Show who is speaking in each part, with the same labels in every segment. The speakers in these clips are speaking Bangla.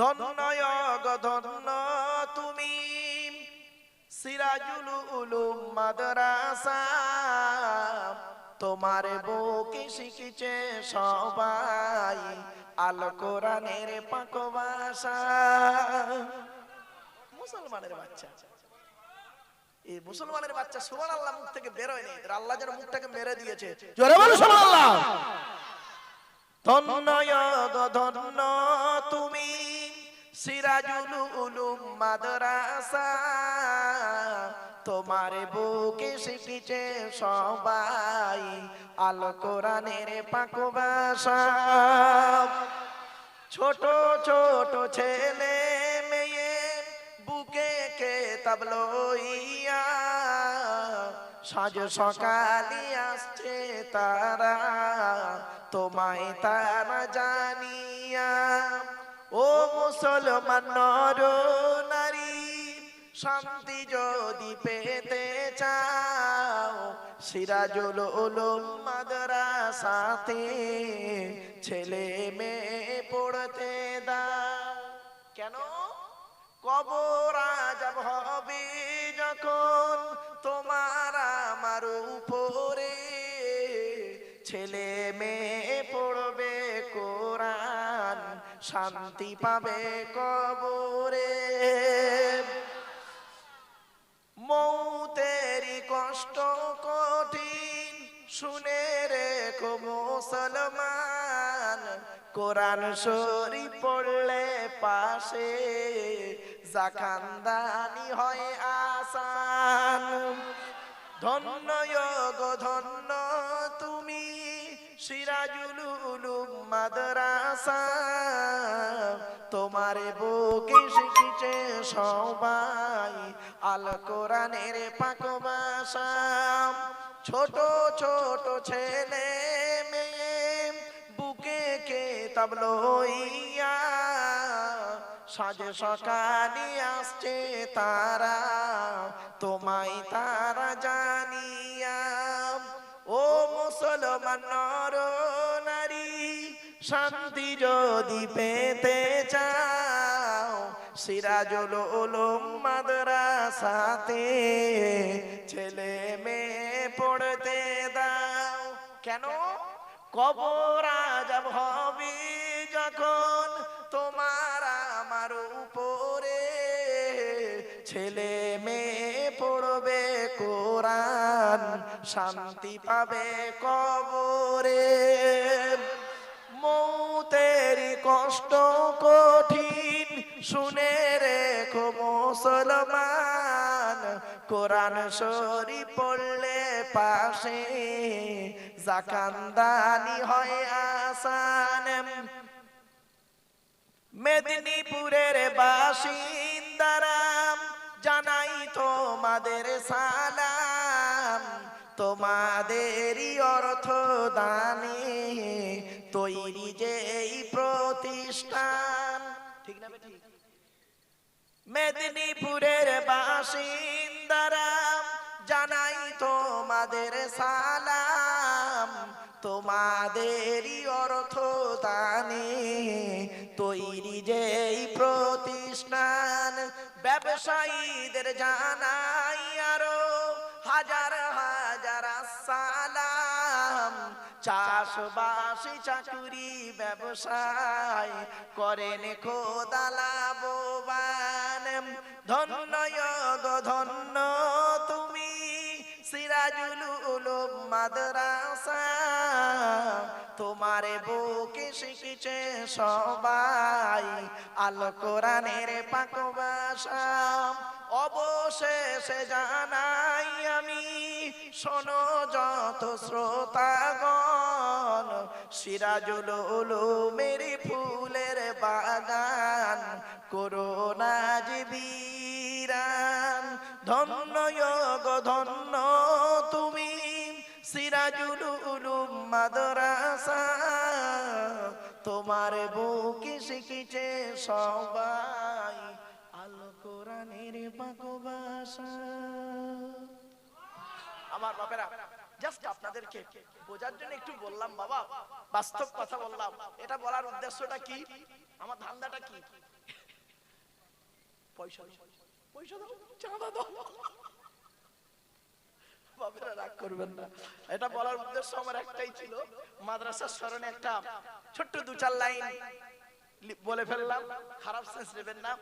Speaker 1: ধন্য গো ধন্য তুমি। সিরাজুল উলুম মাদ্রাসা, তোমার বুকে শিখেছে সবাই আল কোরআনের পাক ভাষা মুসলমানের বাচ্চা। এই মুসলমানের বাচ্চা সুবহান আল্লাহ মুখ থেকে বেরোয়নি এদের আল্লাহ যেন মুখটাকে মেরে দিয়েছে। জোরে বলো সুবহান ধন্য ধন্য সিরাজুল উলুম মাদ্রাসা, তোমার বুকে শিখেছে সবাই আল কোরআনের পাক ভাষা। ছোট ছোট ছেলে মেয়ে বুকে কে তাবলইয়া সাজ সকালে আসছে তারা, তোমায় তারা জানিয়া মুসলমান নর নারী, শান্তি যদি পেতে চাও, সিরাজুল উলুম মাদ্রাসাতে ছেলে মেয়ে পড়তে দাও। কেন? কবর আজব হবে যখন তোমার আমার উপরে ছেলে মেয়ে কোরআন শান্তি পাবে কবরে। মৌতেরি কষ্ট কঠিন, শুনে রেখো মুসলমান কোরআন শরী পড়লে পাশে জাকান্দানি হয় আসান। ধন্য গো, ধন্য সিরাজুল উলুম মাদ্রাসা, তোমার বুকে শিখেছে সবাই আল কোরআনের পাক ভাষা। ছোট ছোট ছেলে মেয়ে, বুকে কে তাবলইয়া সাজে সকালে আসছে তারা, তোমায় তারা জানিয়া, ও মুসলমান নর নারী, শান্তি যদি পেতে চাও, সিরাজুল উলুম মাদ্রাসাতে ছেলে মেয়ে পড়তে দাও। কেন? কবর আজব হবে যখন তোমার আমার উপরে ছেলে মেয়ে পড়বে কোরআন। শান্তি পাবে কবরে। মৌতের কষ্ট কঠিন, শুনে রেখো মুসলমান। কোরআন শরী পড়লে পাশে জাকান্দানি হয় আসান। মেদিনীপুরের বাসিন্দারাম জানাই তোমাদের সালাম। তোমাদেরই অর্থ দানে তৈরি যে এই প্রতিষ্ঠান। ঠিক না মেদিনীপুরের বাসিন্দারাম জানাই তোমাদের সালাম, তোমাদেরই অর্থ দানে তৈরি যে এই প্রতিষ্ঠান। ব্যবসায়ীদের জানাই হাজার হাজার সালাম। চাষবাস চাকুরি ব্যবসায় করেন খোদালা বোবান ধন্য ধন্য তুমি সিরাজুল মাদ্রাসা। তোমার বুকে শিখেছে সবাই আল কোরআনের অবশেষে জানাই আমি, শোনো যত শ্রোতাগণ, সিরাজুল উলুমের ফুলের বাগান করোনা জীবিরান ধন্য গো ধন্য সিরাজুল উলুম মাদ্রাসা, তোমার বুকে শিখেছে সবাই আল কোরআনের পাক আমার বাপেরা জাস্ট আপনাদেরকে বোঝার জন্য একটু বললাম বাবা, বাস্তব কথা বললাম। এটা বলার উদ্দেশ্যটা কি? আমার ধান্দাটা কি? পয়সা পয়সা দাও, চাঁদা দাও। এটা বলার উদ্দেশ্য আমার একটাই ছিল, মাদ্রাসার স্মরণে একটা ছোট্ট দু চার লাইন বলে ফেললাম, খারাপ সেন্স নেবেন না।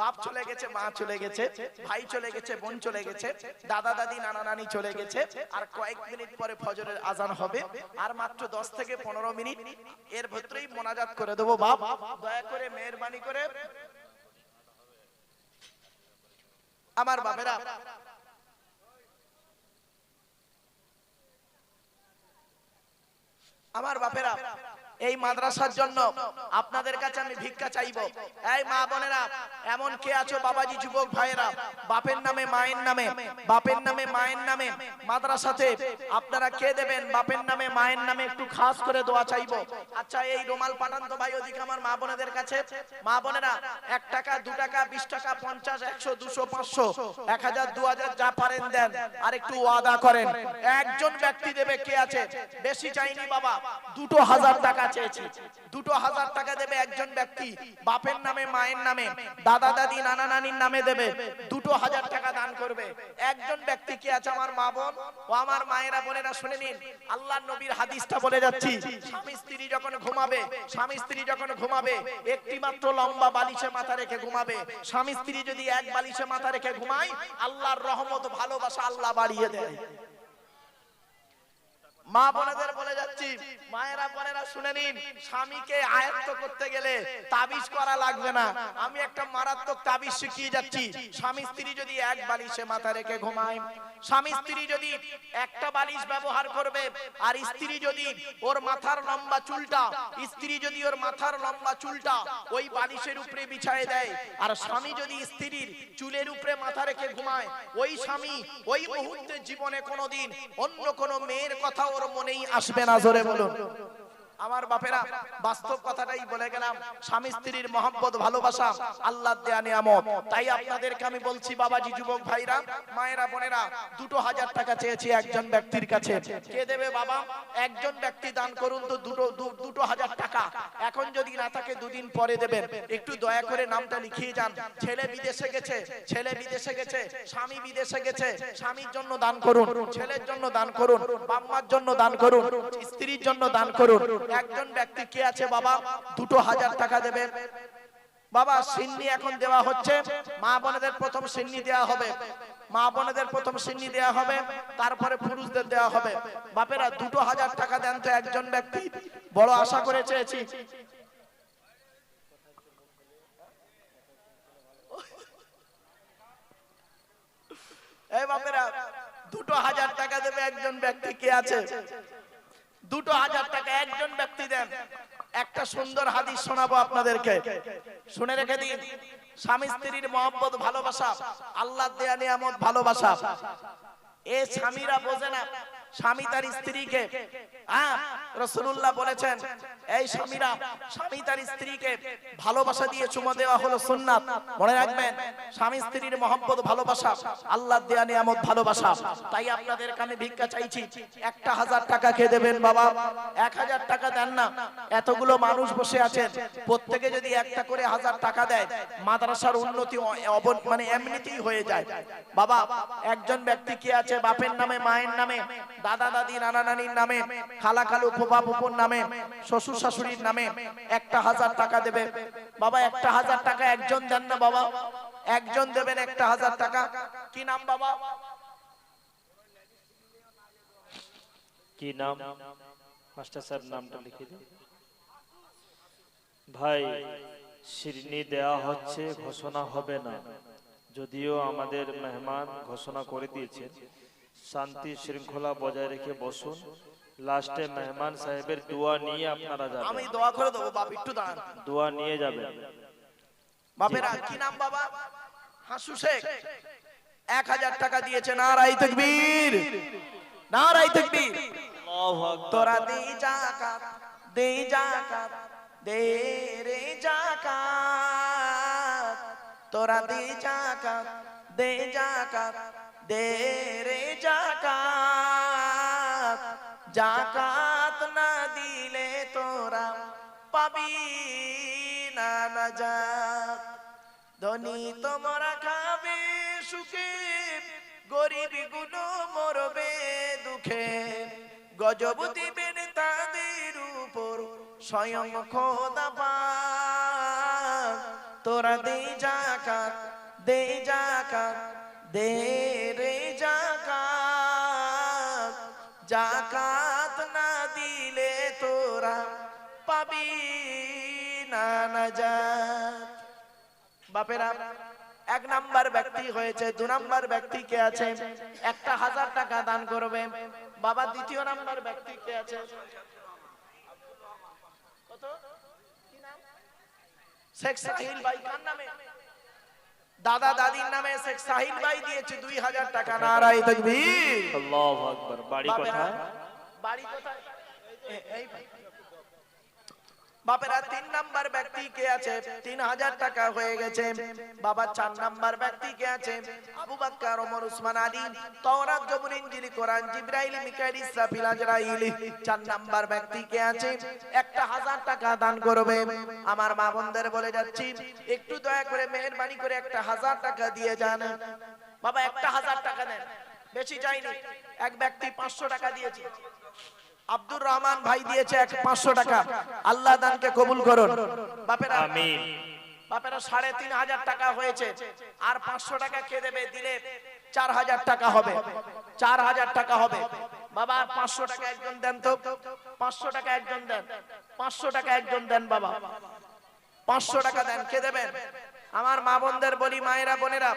Speaker 1: বাপ চলে গেছে, মা চলে গেছে, ভাই চলে গেছে, বোন চলে গেছে, দাদা দাদি, নানা নানি চলে গেছে, আর কয়েক মিনিট পরে ফজরের আজান হবে, আর মাত্র দশ থেকে পনেরো মিনিট এর ভেতরেই মোনাজাত করে দেবো বাপ। দয়া করে মেহরবানি করে। আমার বাপেরা আমার বাপেরা এই মাদ্রাসার জন্য আপনাদের কাছে আমি ভিক্ষা চাইব। এই মা বোনেরা, এমন কে আছো বাবাজি, যুবক ভাইয়েরা? বাপের নামে, মায়ের নামে, বাপের নামে, মায়ের নামে। মাদ্রাসাতে আপনারা কে দেবেন? বাপের নামে, মায়ের নামে একটু খাস করে দোয়া চাইব। আচ্ছা এই রোমাল পাঠান তো ভাই ওদিকে আমার মা বোনেদের কাছে। মা বোনেরা, এক টাকা, দু টাকা, বিশ টাকা, পঞ্চাশ, একশো, দুশো, পাঁচশো, এক হাজার, দু হাজার যা পারেন দেন আর একটু ওয়াদা করেন। একজন ব্যক্তি দেবে কে আছে? বেশি চাইনি বাবা, দুটো হাজার টাকা চেয়েছি। দুটো হাজার টাকা দেবে একজন ব্যক্তি, বাপের নামে, মায়ের নামে, দাদা, দাদি, নানা, নানির নামে দেবে। দুটো হাজার টাকা দান করবে। একজন ব্যক্তি কে আছে আমার মা বোন? ও আমার মায়েরা, বোনেরা, শুনে নিন। আল্লাহ নবীর হাদিসটা বলে যাচ্ছি। স্বামী স্ত্রী যখন ঘুমাবে, স্বামী স্ত্রী যখন ঘুমাবে একটি মাত্র লম্বা বালিশে মাথা রেখে ঘুমাবে। স্বামী স্ত্রী যদি এক বালিশে মাথা রেখে ঘুমায়, আল্লাহর রহমত, ভালোবাসা আল্লাহ বাড়িয়ে দেয়। মা বোনেদের বলে যাচ্ছি, মায়েরা, বোনেরা, শুনে নিন, স্বামীকে আয়ত্ত করতে গেলে তাবিজ করা লাগবে না। আমি একটা মারাত্মক তাবিজ শিখিয়ে যাচ্ছি। স্বামী স্ত্রী যদি এক বালিশে মাথা রেখে ঘুমায়, স্বামী স্ত্রী যদি একটা বালিশ ব্যবহার করবে, আর স্ত্রী যদি ওর মাথার লম্বা চুলটা, স্ত্রী যদি ওর মাথার লম্বা চুলটা ওই বালিশের উপরে বিছায় দেয়, আর স্বামী যদি স্ত্রীর চুলের উপরে মাথা রেখে ঘুমায়, ওই স্বামী ওই মুহূর্তে জীবনে কোনোদিন অন্য কোনো মেয়ের কথা মনেই আসবে না জোরে বলুন। আমার বাপেরা, বাস্তব কথাটাই বলে গেলাম, স্বামী স্ত্রীর মহব্বত, ভালোবাসা, আল্লাহ দেয়া নিয়ামত। তাই আপনাদেরকে আমি বলছি, বাবাজি, যুবক ভাইরা, মায়েরা, বোনেরা, দুটো হাজার টাকা চেয়েছি একজন ব্যক্তির কাছে। কে দেবে বাবা? একজন ব্যক্তি দান করুন তো দুটো দুটো হাজার টাকা। এখন যদি না থাকে, দুদিন পরে দেবেন। একটু দয়া করে নামটা লিখিয়ে যান। ছেলে বিদেশে গেছে, ছেলে বিদেশে গেছে, স্বামী বিদেশে গেছে, স্বামীর জন্য দান করুন, ছেলের জন্য দান করুন বাম্মার জন্য দান করুন, স্ত্রীর জন্য দান করুন। একজন ব্যক্তি কে আছে বাবা? দুটো হাজার টাকা দেবে। বাবা, সিন্নি এখন দেওয়া হচ্ছে। মা বোনেদের প্রথম সিন্নি দেওয়া হবে। মা বোনেদের প্রথম সিন্নি দেওয়া হবে। তারপরে পুরুষদের দেওয়া হবে। বাপেরা, দুটো হাজার টাকা দেন তো একজন ব্যক্তি। বড় আশা করে চেয়েছি। এই বাপেরা, দুটো হাজার টাকা দেবে একজন ব্যক্তি কে আছে? দুটো হাজার টাকা একজন ব্যক্তি দেন। একটা সুন্দর হাদিস শোনাবো আপনাদেরকে। শুনে রেখে দিন। স্বামী স্ত্রীর মহব্বত, ভালোবাসা আল্লাহ দেয়া নিয়ামত, ভালোবাসা। এ স্বামীরা বোঝে না স্বামী তার স্ত্রীকে। রসুল্লাহ বলেছেন, এই স্বামীরা, স্বামী তার স্ত্রীকে ভালোবাসা দিয়ে চুমা দেওয়া হলো সুন্নাত। মনে রাখবেন, স্বামী স্ত্রীর মহব্বত, ভালোবাসা আল্লাহ দেয়া নিয়ামত, ভালোবাসা। তাই আপনাদেরকে আমি ভিক্ষা চাইছি, একটা হাজার টাকা কে দেবেন বাবা, এক হাজার টাকা দেন না। এতগুলো মানুষ বসে আছেন, প্রত্যেকে যদি একটা করে হাজার টাকা দেয়, মাদ্রাসার উন্নতি মানে এমনিতেই হয়ে যায়। বাবা, একজন ব্যক্তি কি আছে, বাপের নামে, মায়ের নামে? দাদা দাদি, নানা নানির নামে খালা খালু ফুপা ফুপুর নামে, শ্বশুর শাশুড়ির নামে একটা হাজার টাকা দেবে। বাবা, একটা হাজার টাকা একজন দেন না বাবা। একজন দেবেন একটা হাজার টাকা। কি নাম বাবা?
Speaker 2: কি নাম? মাস্টার সাহেব নামটা লিখে দিন। ভাই শিরনি দেয়া হচ্ছে, ঘোষণা হবে না। যদিও আমাদের মেহমান ঘোষণা করে দিয়েছেন শান্তি শৃঙ্খলা বজায় রেখে বসুন। লাস্টে মেহমান সাহেবের দোয়া নিয়ে আপনারা যাবেন।
Speaker 1: আমি দোয়া করে দেবো বাপ একটু দাঁড়ান।
Speaker 2: দোয়া নিয়ে যাবেন।
Speaker 1: বাপেরা কি নাম বাবা? হাসু শেখ। এক হাজার টাকা দিয়েছে নারাই তকবীর। নারাই তকবীর। তোরা দে জাকাত দে জাকাত দে রে জাকাত। তোরা দে জাকাত দে জাকাত। দে রে জাকাত জাকাত না দিলে তোরা পাবি না নাজাত ধনী তোমরা খাবে সুখে গরিবগুলো মরবে দুঃখে গজব দিবেন তাদের উপর স্বয়ং খোদা। তোরা দে জাকাত দে জাকাত দে রে জাকাত জাকাত না দিলে তোরা পাবি না নাজাত। বাপেরা, এক নাম্বার ব্যক্তি হয়েছে, দু নাম্বার ব্যক্তি কে আছে? একটা হাজার টাকা দান করবে। বাবা, দ্বিতীয় নাম্বার ব্যক্তি কে আছে? শেখ সাহিল ভাই, কার নামে? দাদা দাদির নামে শেখ সাহিল ভাই দিয়েছে দুই হাজার টাকা। নারাই তকবীর।
Speaker 2: আল্লাহু আকবার। বাড়ি কোথায়?
Speaker 1: বাড়ি কোথায়? এই বাপেরা, তিন নাম্বার ব্যক্তি কে আছে? তিন হাজার টাকা হয়ে গেছে। বাবা, চার নাম্বার ব্যক্তি কে আছে? আবু বাক্কার, ওমর, উসমান, আলী, তওরাত, জবুর ইনজিল, কোরআন, জিবরাইল, মিকাইল, ইসরাফিল, আজরাইল, চার নাম্বার ব্যক্তি কে আছে? একটা হাজার টাকা দান করবে। আমার মা বোনদের বলে যাচ্ছি, একটু দয়া করে, মেহেরবানি করে একটা হাজার টাকা দিয়ে যান। বাবা, একটা হাজার টাকা দেন। বেশি চাইনি। এক ব্যক্তি পাঁচশো টাকা দিয়েছে। আব্দুর রহমান ভাই দিয়েছে এক পাঁচশো টাকা। আল্লাহ দানকে কবুল করুন। বাপেরা
Speaker 2: আমিন।
Speaker 1: বাপেরা সাড়ে তিন হাজার টাকা হয়েছে। আর পাঁচশো টাকা কে দেবে দিলে চার হাজার টাকা হবে। চার হাজার টাকা হবে। বাবা পাঁচশো টাকা একজন দেন তো। পাঁচশো টাকা একজন দেন। পাঁচশো টাকা একজন দেন বাবা। পাঁচশো টাকা দেন কে দেবেন। আমার মা বোনদের বলি, মায়েরা, বোনেরা,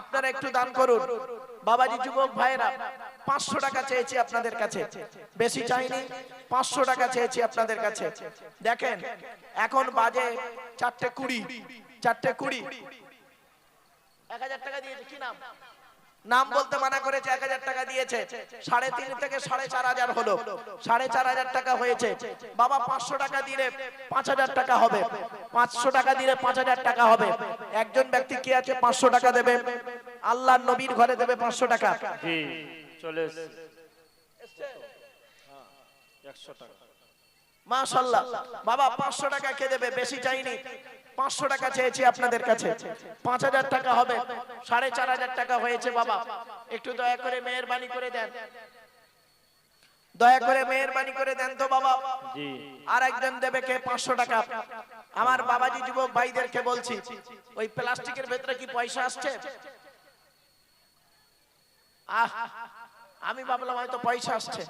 Speaker 1: আপনারা একটু দান করুন। বাবাজি, যুবক ভাইরা পাঁচশো টাকা চেয়েছি আপনাদের কাছে। বেশি চাইনি, পাঁচশো টাকা চেয়েছি আপনাদের কাছে। দেখেন, এখন বাজে চারটে কুড়ি চারটে কুড়ি। এক হাজার টাকা দিয়েছে, কি নাম? নাম বলতে মানা করেছে এক হাজার টাকা দিয়েছে। সাড়ে তিন থেকে সাড়ে চার হাজার হলো। সাড়ে চার হাজার টাকা হয়েছে। বাবা পাঁচশো টাকা দিলে পাঁচ হাজার টাকা হবে। পাঁচশো টাকা দিলে পাঁচ হাজার টাকা হবে। একজন ব্যক্তি কি আছে? পাঁচশো টাকা দেবে। আল্লাহ নবীর ঘরে দেবে পাঁচশো টাকা।
Speaker 2: চলে একশো টাকা।
Speaker 1: মাশাল্লাহ। বাবা পাঁচশো টাকা কে দেবে? বেশি চাইনি। পাঁচশো টাকা চেয়েছি আপনাদের কাছে। পাঁচ হাজার টাকা হবে। সাড়ে চার হাজার টাকা হয়েছে বাবা। একটু দয়া করে মেহরবানি করে দেন। দয়া করে মেহরবানি করে দেন তো বাবা।
Speaker 2: জি।
Speaker 1: আর একজন দেবে কে? পাঁচশো টাকা। আমার বাবাজি যুবক ভাইদেরকে বলছি ওই প্লাস্টিকের ভেতরে কি পয়সা আসছে? আহ আমি ভাবলাম হয়তো পয়সা আসছে।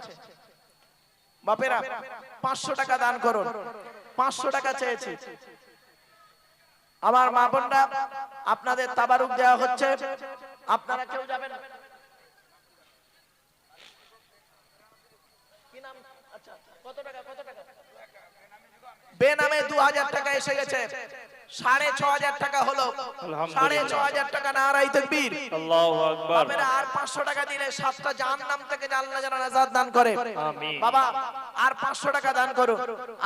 Speaker 1: বাপেরা পাঁচশো টাকা দান করুন। পাঁচশো টাকা চেয়েছি। আমার মা বোনরা আপনাদের তাবারুক দেওয়া হচ্ছে। আপনারা কেউ যাবেন আচ্ছা বেনামে দু হাজার টাকা এসে গেছে। সাড়ে ছ হাজার টাকা হলো। সাড়ে ছ হাজার টাকা নারাই তকবীর। বাপেরা আর পাঁচশো টাকা দিলে সাতটা জাহান নাম থেকে জানলা যারা নাজাত দান করে। বাবা আর পাঁচশো টাকা দান করুন।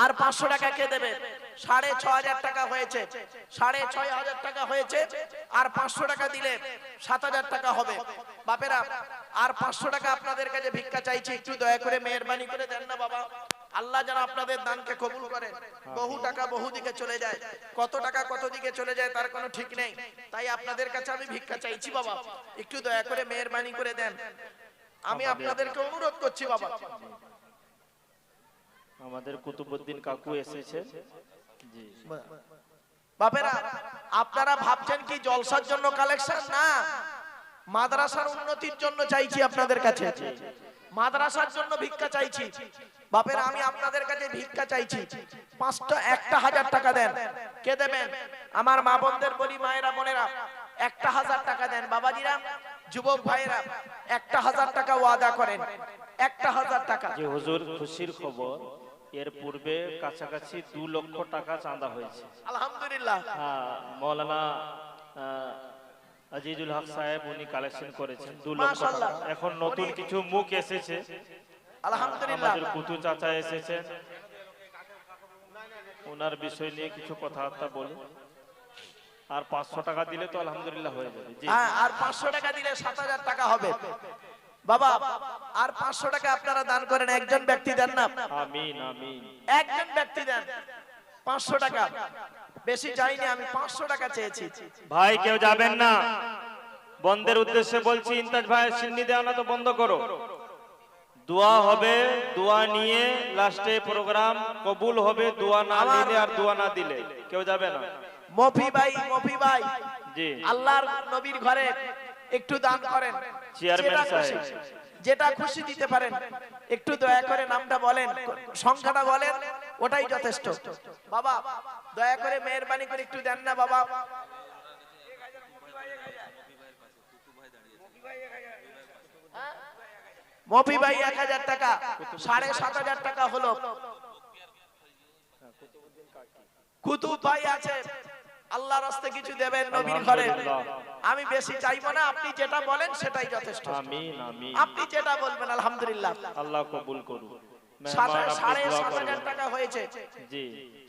Speaker 1: আর পাঁচশো টাকা কে দেবে? সাড়ে ছ হাজার টাকা হয়েছে। সাড়ে ছয় হাজার টাকা হয়েছে। আর পাঁচশো টাকা দিলে সাত হাজার টাকা হবে। বাপেরা আর পাঁচশো টাকা আপনাদের কাছে ভিক্ষা চাইছি একটু দয়া করে মেহরবানি করে দেন না বাবা। আল্লাহ যেন আপনাদের দানকে কবুল করে বহু টাকা বহু দিকে চলে যায়। কত টাকা কত দিকে চলে যায় তার কোনো ঠিক নেই। তাই আপনাদের কাছে আমি ভিক্ষা চাইছি বাবা। একটু দয়া করে মেহরবানি করে দেন। আমি আপনাদেরকে অনুরোধ করছি বাবা।
Speaker 2: আমাদের কুতুবুদ্দিন কাকু এসেছে
Speaker 1: বাপেরা আপনারা ভাবছেন কি জলসার জন্য কালেকশন না। মাদ্রাসার উন্নতির জন্য চাইছি আপনাদের কাছে। মাদ্রাসার জন্য ভিক্ষা চাইছি। বাপেরা আমি আপনাদের কাছে ভিক্ষা চাইছি। পাঁচটা একটা হাজার টাকা দেন। কে দেবেন? আমার মা বোনদের বলি মায়েরা বোনেরা একটা হাজার টাকা দেন। বাবাজিরা যুবক ভাইয়েরা একটা হাজার টাকা ওয়াদা করেন। একটা হাজার টাকা।
Speaker 2: যে হুজুর খুশির খবর। এর পূর্বে কাছাকাছি দু লক্ষ টাকা চাঁদা হয়েছে।
Speaker 1: আলহামদুলিল্লাহ।
Speaker 2: হ্যাঁ, মৌলানা আজিজুল হক সাহেব উনি কালেকশন করেছেন দু লক্ষ টাকা। এখন নতুন কিছু মুখ এসেছে।
Speaker 1: আলহামদুলিল্লাহ।
Speaker 2: আমাদের কুতু চাচা এসেছেন ওনার বিষয় নিয়ে কিছু কথাবার্তা বলি আর পাঁচশো টাকা দিলে তো আলহামদুলিল্লাহ হয়ে যাবে।
Speaker 1: হ্যাঁ আর পাঁচশো টাকা দিলে সাত হাজার টাকা হবে। বাবা আর পাঁচশো টাকা আপনারা দান করেন একজন ব্যক্তি দেন না। একজন ব্যক্তি দেন। পাঁচশো টাকা। বেশি চাইনি আমি পাঁচশো টাকা চেয়েছি।
Speaker 2: ভাই কেউ যাবেন না। বন্ধের উদ্দেশ্যে বলছি ইন্তাজ ভাই সিন্নি দেওয়া না তো বন্ধ করো। দোয়া হবে দোয়া নিয়ে লাস্টে প্রোগ্রাম কবুল হবে দোয়া না নিলে আর দোয়া না দিলে। কেউ যাবে না।
Speaker 1: মফি ভাই মফি ভাই।
Speaker 2: জি।
Speaker 1: আল্লাহর নবীর ঘরে একটু দান করেন।
Speaker 2: চেয়ারম্যান সাহেব।
Speaker 1: যেটা খুশি দিতে পারেন। একটু দয়া করে নামটা বলেন। সংখ্যাটা বলেন। ওটাই যথেষ্ট। বাবা দয়া করে মেহরবানি করে একটু দেন না বাবা। মফি ভাই এক হাজার টাকা। সাড়ে সাত হাজার টাকা হলো। কুতুব ভাই আছে। আল্লাহর রাস্তে কিছু দেবেন নবীর ঘরে? আমি বেশি চাইব না আপনি যেটা বলেন সেটাই যথেষ্ট।
Speaker 2: আমিন আমিন।
Speaker 1: আপনি যেটা বলবেন আলহামদুলিল্লাহ।
Speaker 2: আল্লাহ কবুল করুন
Speaker 1: সাড়ে সাত হাজার টাকা হয়েছে।
Speaker 2: জি।